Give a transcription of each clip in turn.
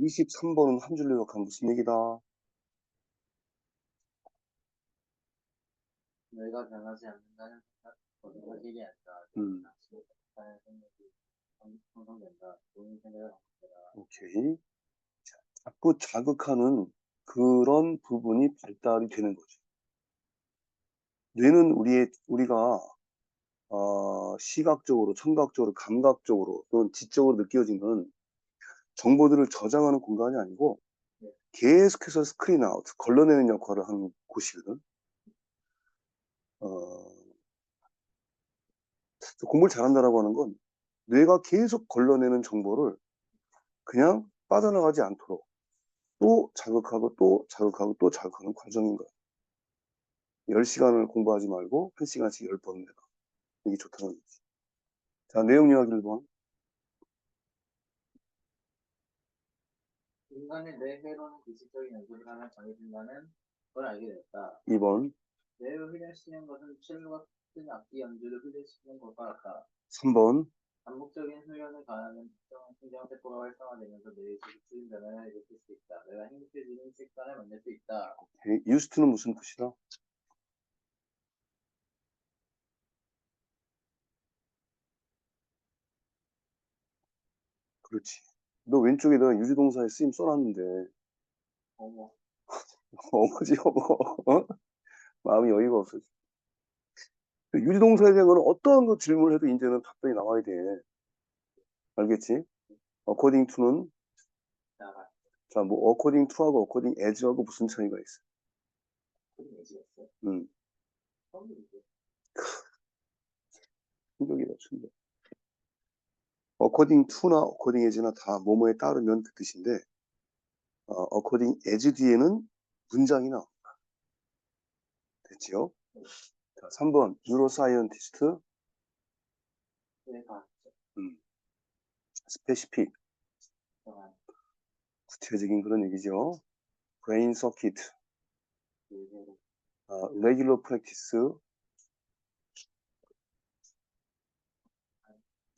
23번은 한 줄로 요약하면 무슨 얘기다? 뇌가 변하지 않는다는 거듭을 일이 않다. 음. 형성된다. 좋은 생각을. 오케이. 자, 자꾸 자극하는 그런 부분이 발달이 되는 거죠. 뇌는 우리의, 우리가, 어, 시각적으로, 청각적으로, 감각적으로, 또는 지적으로 느껴지는 정보들을 저장하는 공간이 아니고, 네. 계속해서 스크린 아웃, 걸러내는 역할을 하는 곳이거든. 어, 공부를 잘한다라고 하는 건 뇌가 계속 걸러내는 정보를 그냥 빠져나가지 않도록 또 자극하고 또 자극하고 또 자극하는 과정인 거야. 10시간을 공부하지 말고 1시간씩 10번 내가. 이게 좋다는 거지. 자, 내용 요약 1번. 인간의 뇌회로는 기술적인 연구를 하면 정해진다는 걸 알게 됐다. 2번. 뇌를 훈련시키는 것은 첼로가 큰 악기 연주를 훈련시키는 것과 같다. 3번. 반복적인 훈련을 가하면 특정한 신경세포가 활성화되면서 뇌의 지속적인 변화를 일으킬 수 있다. 뇌가 행복해지는 습관을 만들 수 있다. 유스트는 무슨 뜻이다? 그렇지. 너 왼쪽에다가 유지동사의 쓰임 써놨는데 어머, 어머지 어머 어? 마음이 여유가 없어. 유지동사에 대한 거는 어떠한 거 질문을 해도 이제는 답변이 나와야 돼. 알겠지? according to는. 자, 뭐 according to하고 according as하고 무슨 차이가 있어? 처음이지. 충격이다, 충격. According to나 according as나 다 뭐뭐에 따르면 그 뜻인데, 어, according as 뒤에는 문장이 나옵니다. 됐지요? 자, 3번. 뉴로사이언티스트 뇌가 스페시픽 구체적인 그런 얘기죠. 브레인 서킷 뇌회로 어, 레귤러 프랙티스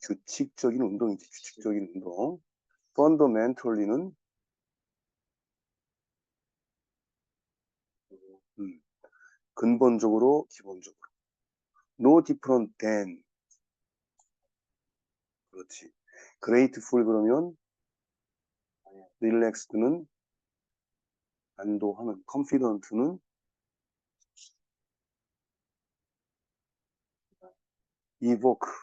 규칙적인 운동이지 규칙적인 운동 펀더멘털리는 음, 근본적으로 기본적으로 no different than 그렇지 grateful 그러면 relaxed는 안도하는 confident는 evoke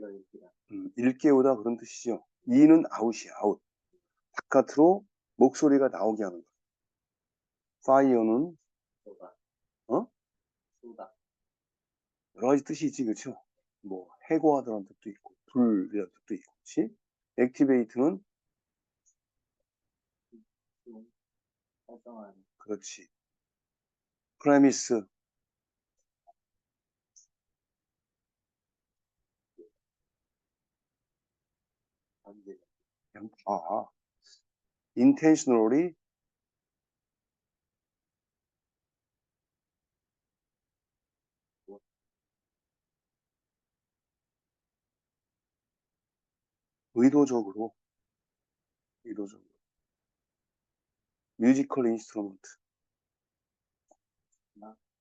불러일으키다. 음, 일깨우다 그런 뜻이죠. 이는 아웃이야, 아웃. 바깥으로 목소리가 나오게 하는 거야. fire는 쏘다. 어? 쏘다. 여러 가지 뜻이 있지, 그렇죠? 뭐 해고하다는 뜻도 있고, 불이라는 뜻도 있고, 그렇지? activate는 좀 활성화하는 그렇지. premise 관계. 아, intentionally 의도적으로 의도적으로. 뮤지컬 인스트루먼트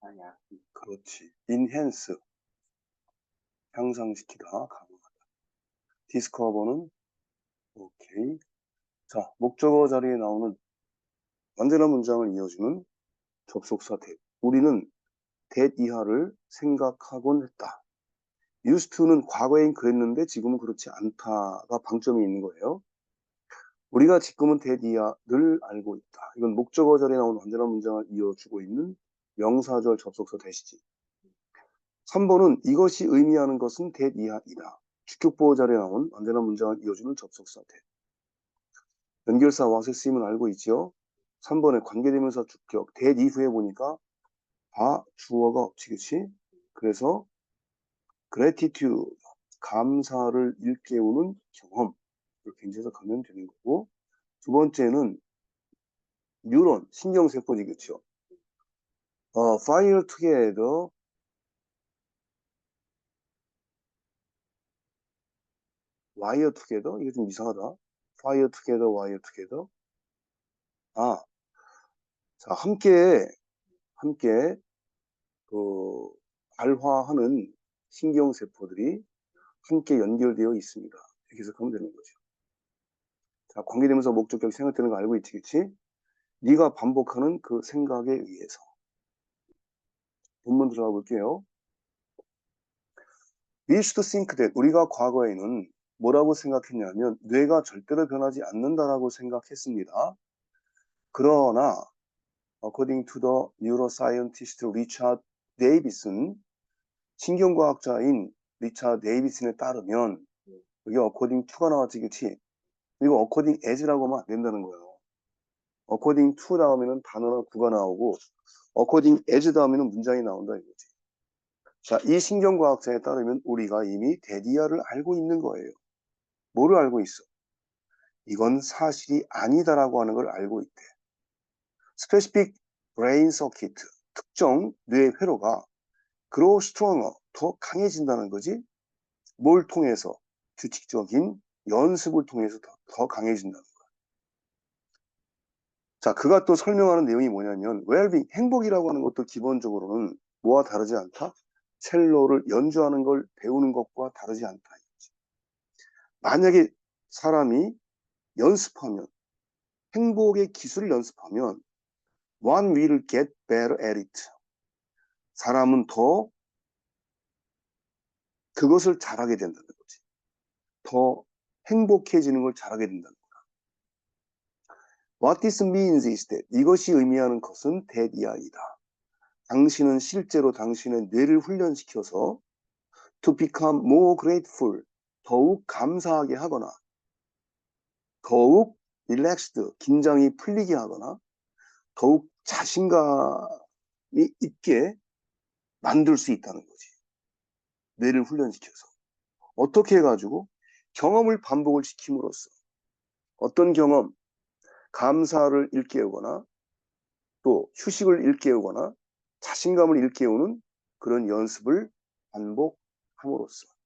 아니 악기. 그렇지. enhance. 향상시키다 강화하다. 디스커버는 오케이. 자 목적어 자리에 나오는 완전한 문장을 이어주는 접속사 that 우리는 that 이하를 생각하곤 했다. used to는 과거엔 그랬는데 지금은 그렇지 않다가 방점이 있는 거예요. 우리가 지금은 that 이하를 알고 있다. 이건 목적어 자리에 나오는 완전한 문장을 이어주고 있는 명사절 접속사 that이지. 3번은 이것이 의미하는 것은 that 이하이다 주격보호 자리에 나온 완전한 문장을 이어주는 접속사 that 연결사 와서 쓰임은 알고 있죠 3번에 관계대명사 주격 that 이후에 보니까 다 주어가 없지 그치 그래서 gratitude 감사를 일깨우는 경험. 이렇게 이제 해석하면 되는 거고. 두 번째는 뉴런 신경세포지 그쵸 어, fire together wire together? 이게 좀 이상하다. fire together, wire together. 아, 자, 함께, 함께, 그, 발화하는 신경세포들이 함께 연결되어 있습니다. 이렇게 해석하면 되는 거죠. 자, 관계되면서 목적격 생각되는 거 알고 있지, 그치? 네가 반복하는 그 생각에 의해서. 본문 들어가 볼게요. We should think that 우리가 과거에는 뭐라고 생각했냐면 뇌가 절대로 변하지 않는다라고 생각했습니다. 그러나 according to the neuroscientist Richard Davidson 신경과학자인 리차드 데이비슨에 따르면 여기 according to가 나왔지 그치? 이거 according as라고 하면 안 된다는 거예요. according to 다음에는 단어나 구가 나오고 according as 다음에는 문장이 나온다 이거지. 자, 이 신경과학자에 따르면 우리가 이미 데디아를 알고 있는 거예요. 뭐를 알고 있어? 이건 사실이 아니다라고 하는 걸 알고 있대. specific brain circuit, 특정 뇌 회로가 grow stronger, 더 강해진다는 거지. 뭘 통해서? 규칙적인 연습을 통해서 더, 더 강해진다는 거야. 자, 그가 또 설명하는 내용이 뭐냐면 well-being, 행복이라고 하는 것도 기본적으로는 뭐와 다르지 않다? 첼로를 연주하는 걸 배우는 것과 다르지 않다. 만약에 사람이 연습하면 행복의 기술을 연습하면 one will get better at it. 사람은 더 그것을 잘하게 된다는 거지. 더 행복해지는 걸 잘하게 된다는 거야. What this means is that 이것이 의미하는 것은 대비아이다. 당신은 실제로 당신의 뇌를 훈련시켜서 to become more grateful, 더욱 감사하게 하거나 더욱 relaxed, 긴장이 풀리게 하거나 더욱 자신감이 있게 만들 수 있다는 거지. 뇌를 훈련시켜서. 어떻게 해가지고 경험을 반복을 시킴으로써 어떤 경험, 감사를 일깨우거나 또 휴식을 일깨우거나 자신감을 일깨우는 그런 연습을 반복함으로써.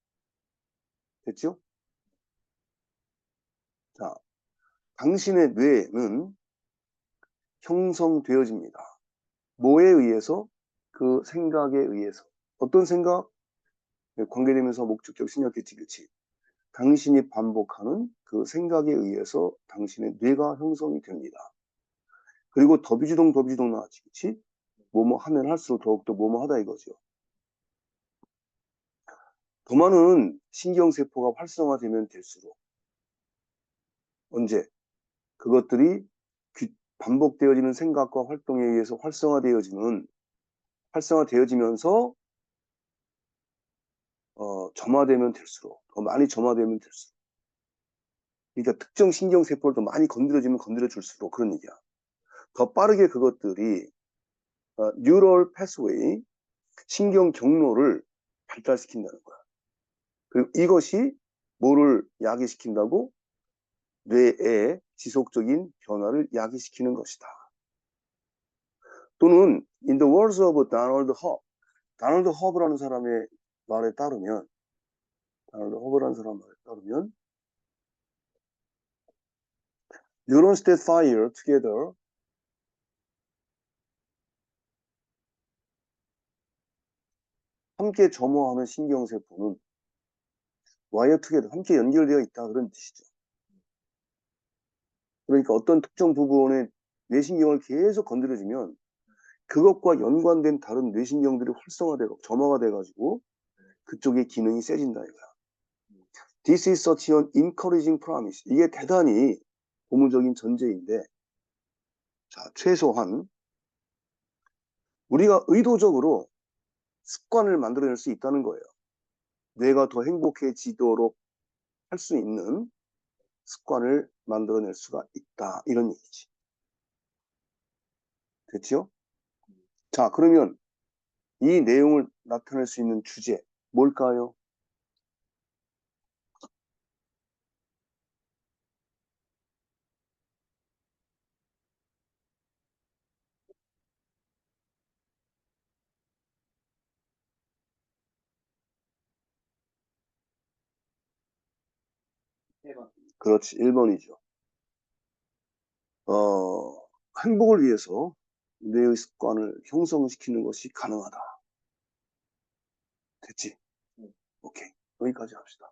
됐죠? 자, 당신의 뇌는 형성되어집니다. 뭐에 의해서? 그 생각에 의해서. 어떤 생각? 관계되면서 목적격 신약 규칙 규칙. 당신이 반복하는 그 생각에 의해서 당신의 뇌가 형성이 됩니다. 그리고 더비주동 더비주동 나왔지, 그치? 뭐뭐 하면 할수록 더욱더 뭐뭐 하다 이거죠. 더 많은 신경세포가 활성화되면 될수록 언제 그것들이 반복되어지는 생각과 활동에 의해서 활성화되어지는 활성화되어지면서 어, 점화되면 될수록 더 많이 점화되면 될수록 그러니까 특정 신경세포를 더 많이 건드려지면 건드려줄수록 그런 얘기야. 더 빠르게 그것들이 어, 뉴럴 패스웨이 신경 경로를 발달시킨다는 거야. 그리고 이것이 뭐를 야기시킨다고? 뇌의 지속적인 변화를 야기시키는 것이다. 또는 in the words of Donald Hub, 다널드 허브라는 사람의 말에 따르면 다널드 허브라는 사람 말에 따르면 neurons that fire together 함께 점호하는 신경세포는 와이어 투게더 함께 연결되어 있다 그런 뜻이죠. 그러니까 어떤 특정 부분의 뇌신경을 계속 건드려주면 그것과 연관된 다른 뇌신경들이 활성화되고 점화가 돼가지고 그쪽의 기능이 세진다 이거야. This is such an encouraging promise. 이게 대단히 고무적인 전제인데 자 최소한 우리가 의도적으로 습관을 만들어낼 수 있다는 거예요. 뇌가 더 행복해지도록 할 수 있는 습관을 만들어낼 수가 있다. 이런 얘기지. 됐죠? 자, 그러면 이 내용을 나타낼 수 있는 주제, 뭘까요? 1번. 그렇지, 1번이죠. 어, 행복을 위해서 뇌의 습관을 형성시키는 것이 가능하다. 됐지? 네. 오케이. 여기까지 합시다.